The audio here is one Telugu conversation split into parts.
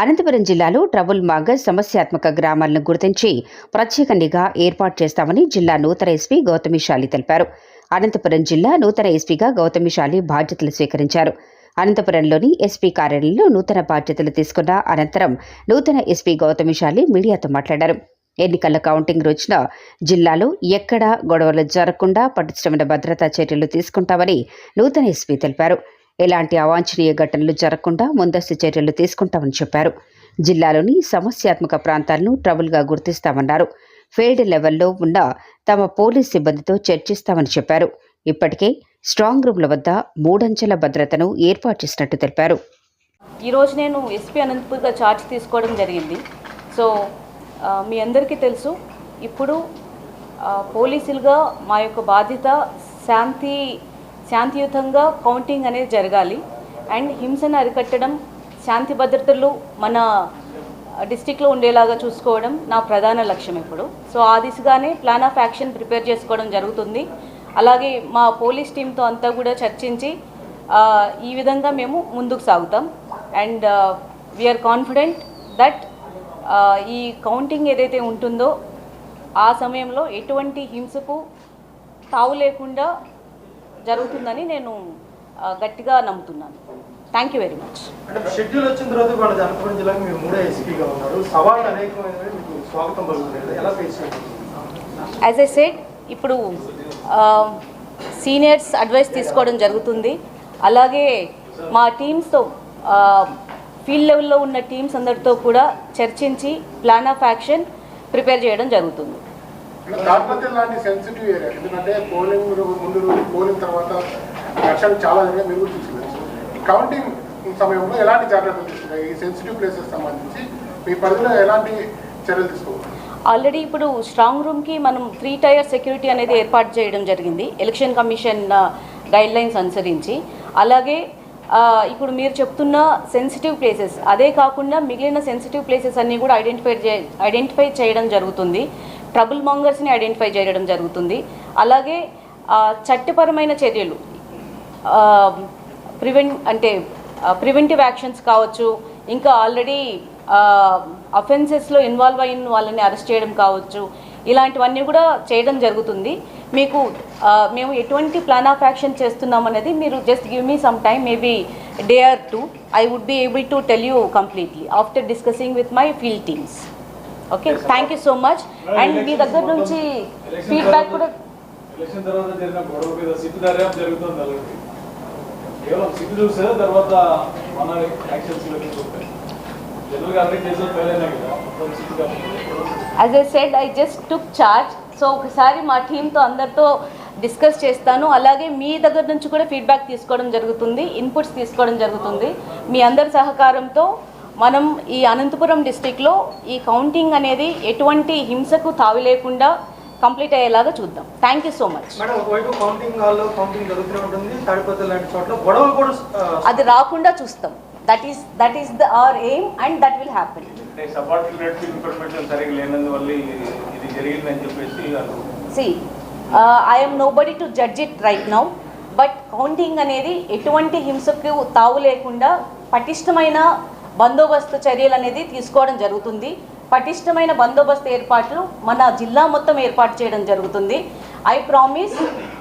అనంతపురం జిల్లాలో ట్రబుల్ మాగజ్ సమస్యాత్మక గ్రామాలను గుర్తించి ప్రత్యేక నిఘా ఏర్పాటు చేస్తామని జిల్లా నూతన ఎస్పీ గౌతమిశాలి తెలిపారు. అనంతపురం జిల్లా నూతన ఎస్పీగా గౌతమిశాలి బాధ్యతలు స్వీకరించారు. అనంతపురంలోని ఎస్పీ కార్యాలయంలో నూతన బాధ్యతలు తీసుకున్న అనంతరం నూతన ఎస్పీ గౌతమిశాలి మీడియాతో మాట్లాడారు. ఎన్నికల కౌంటింగ్ రోజున జిల్లాలో ఎక్కడా గొడవలు జరగకుండా పటిష్టమైన భద్రతా చర్యలు తీసుకుంటామని నూతన ఎస్పీ తెలిపారు. ఎలాంటి అవాంఛనీయ ఘటనలు జరగకుండా ముందస్తు చర్యలు తీసుకుంటామని చెప్పారు. జిల్లాలోని సమస్యాత్మక ప్రాంతాలను ట్రబుల్గా గుర్తిస్తామన్నారు. ఫీల్డ్ లెవెల్లో ఉన్న తమ పోలీస్ సిబ్బందితో చర్చిస్తామని చెప్పారు. ఇప్పటికే స్ట్రాంగ్ రూమ్ల వద్ద మూడంచెల భద్రతను ఏర్పాటు చేసినట్టు తెలిపారు. ఈరోజు నేను ఎస్పీ అనంతపూర్గా ఛార్జ్ తీసుకోవడం జరిగింది. సో మీ అందరికీ తెలుసు ఇప్పుడు పోలీసులుగా మా యొక్క బాధ్యత శాంతి శాంతియుతంగా కౌంటింగ్ అనేది జరగాలి. అండ్ హింసను అరికట్టడం శాంతి భద్రతలు మన డిస్టిక్లో ఉండేలాగా చూసుకోవడం నా ప్రధాన లక్ష్యం ఇప్పుడు. సో ఆ దిశగానే ప్లాన్ ఆఫ్ యాక్షన్ ప్రిపేర్ చేసుకోవడం జరుగుతుంది. అలాగే మా పోలీస్ టీంతో అంతా కూడా చర్చించి ఈ విధంగా మేము ముందుకు సాగుతాం. అండ్ వీఆర్ కాన్ఫిడెంట్ దట్ ఈ కౌంటింగ్ ఏదైతే ఉంటుందో ఆ సమయంలో ఎటువంటి హింసకు తావు లేకుండా జరుగుతుందని నేను గట్టిగా నమ్ముతున్నాను. థ్యాంక్ యూ వెరీ మచ్ అంటే షెడ్యూల్ వచ్చిన తర్వాత వాళ్ళ జిల్లాకి మీరు మూడో ఎస్పీగా ఉన్నారు. సవాళ్ళు మీకు స్వాగతం పలుకుతుంది ఎలా ఫేస్ యాజ్ ఎ సెడ్ ఇప్పుడు సీనియర్స్ అడ్వైస్ తీసుకోవడం జరుగుతుంది. అలాగే మా టీమ్స్తో ఫీల్డ్ లెవెల్లో ఉన్న టీమ్స్ అందరితో కూడా చర్చించి ప్లాన్ ఆఫ్ యాక్షన్ ప్రిపేర్ చేయడం జరుగుతుంది. దాటిపోతే లాంటి సెన్సిటివ్ ఏరియా ఎందుకంటే పోలింగ్ ముందు రోజు పోలింగ్ తర్వాత వర్షాలు చాలా జరిగాయి మీరు కూడా చూసుకోవచ్చు కౌంటింగ్ సమయంలో ఎలాంటి జాగ్రత్తలు తీసుకున్నాయి ఈ సెన్సిటివ్ ప్లేసెస్ సంబంధించి మీ పరిధిలో ఎలాంటి చర్యలు తీసుకోవాలి? ఆల్రెడీ ఇప్పుడు స్ట్రాంగ్ రూమ్కి మనం త్రీ టైర్ సెక్యూరిటీ అనేది ఏర్పాటు చేయడం జరిగింది. ఎలక్షన్ కమిషన్ గైడ్లైన్స్ అనుసరించి. అలాగే ఇప్పుడు మీరు చెప్తున్న సెన్సిటివ్ ప్లేసెస్ అదే కాకుండా మిగిలిన సెన్సిటివ్ ప్లేసెస్ అన్నీ కూడా ఐడెంటిఫై ఐడెంటిఫై చేయడం జరుగుతుంది. ట్రబుల్ మాంగర్స్ని ఐడెంటిఫై చేయడం జరుగుతుంది. అలాగే చట్టపరమైన చర్యలు ప్రివెంట్ అంటే ప్రివెంటివ్ యాక్షన్స్ కావచ్చు ఇంకా ఆల్రెడీ అఫెన్సెస్లో ఇన్వాల్వ్ అయిన వాళ్ళని అరెస్ట్ చేయడం కావచ్చు ఇలాంటివన్నీ కూడా చేయడం జరుగుతుంది. మీకు మేము ఎటువంటి ప్లాన్ ఆఫ్ యాక్షన్ చేస్తున్నాం అనేది మీరు just give me some time maybe day or two I would be able to tell you completely after discussing with my field teams. Okay thank you so much and మీ దగ్గర నుంచి ఫీడ్బ్యాక్ కూడా ఎలక్షన్ తర్వాత జరిగిన గొడవ మీద సిట్టు దర్యాప్తు జరుగుతుంది అలాంటి కేవలం సిట్టు చూస్తే తర్వాత మన యాక్షన్స్లోకి చూస్తాయి జనరల్గా అన్ని కేసులు ఫెయిల్ అయినాయి కదా మొత్తం సిట్టు కాబట్టి. As said I just took charge so ఒకసారి మా టీంతో అందరితో డిస్కస్ చేస్తాను. అలాగే మీ దగ్గర నుంచి కూడా ఫీడ్బ్యాక్ తీసుకోవడం జరుగుతుంది ఇన్పుట్స్ తీసుకోవడం జరుగుతుంది. మీ అందరి సహకారంతో మనం ఈ అనంతపురం డిస్టిక్లో ఈ కౌంటింగ్ అనేది ఎటువంటి హింసకు తావి లేకుండా కంప్లీట్ అయ్యేలాగా చూద్దాం. థ్యాంక్ యూ సో మచ్ అది రాకుండా చూస్తాం. That is that is the our aim and that will happen వాళ్ళు see I am nobody to judge it right now but counting అనేది ఎటువంటి హింసకు తావు లేకుండా పటిష్టమైన బందోబస్తు చర్యలు అనేది తీసుకోవడం జరుగుతుంది. పటిష్టమైన బందోబస్తు ఏర్పాట్లు మన జిల్లా మొత్తం ఏర్పాటు చేయడం జరుగుతుంది. ఐ ప్రామిస్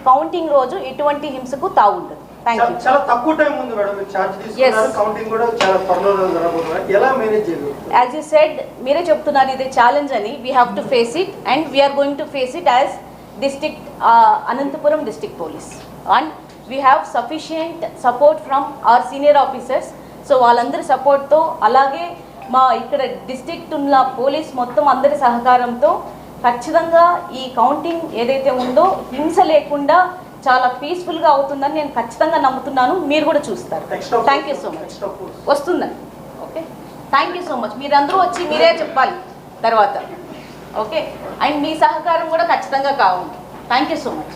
కౌంటింగ్ రోజు ఎటువంటి హింసకు తావు ఉండదు. థ్యాంక్ యూ చాలా తక్కువ టైం ఉంది మేడం మీరు ఛార్జ్ తీసుకున్నారు. Yes. కౌంటింగ్ కూడా చాలా త్వరలో జరగబోతున్నారు ఎలా మేనేజ్ చేయగలుగుతారు యాజ్ యూ సెడ్ మీరే చెప్తున్నారు ఇది ఛాలెంజ్ అని. We have to face it and we are going to face it as district Anantapuram district police and we have sufficient support from our senior officers so వాళ్ళందరి సపోర్ట్తో అలాగే మా ఇక్కడ డిస్టిక్ట్ ఉన్న పోలీస్ మొత్తం అందరి సహకారంతో ఖచ్చితంగా ఈ కౌంటింగ్ ఏదైతే ఉందో హింస లేకుండా చాలా పీస్ఫుల్గా అవుతుందని నేను ఖచ్చితంగా నమ్ముతున్నాను. మీరు కూడా చూస్తారు. Thank you so much. వస్తుందండి. Okay thank you so much మీరందరూ వచ్చి మీరే చెప్పాలి తర్వాత. ఓకే అండ్ మీ సహకారం కూడా ఖచ్చితంగా కావాలి. Thank you so much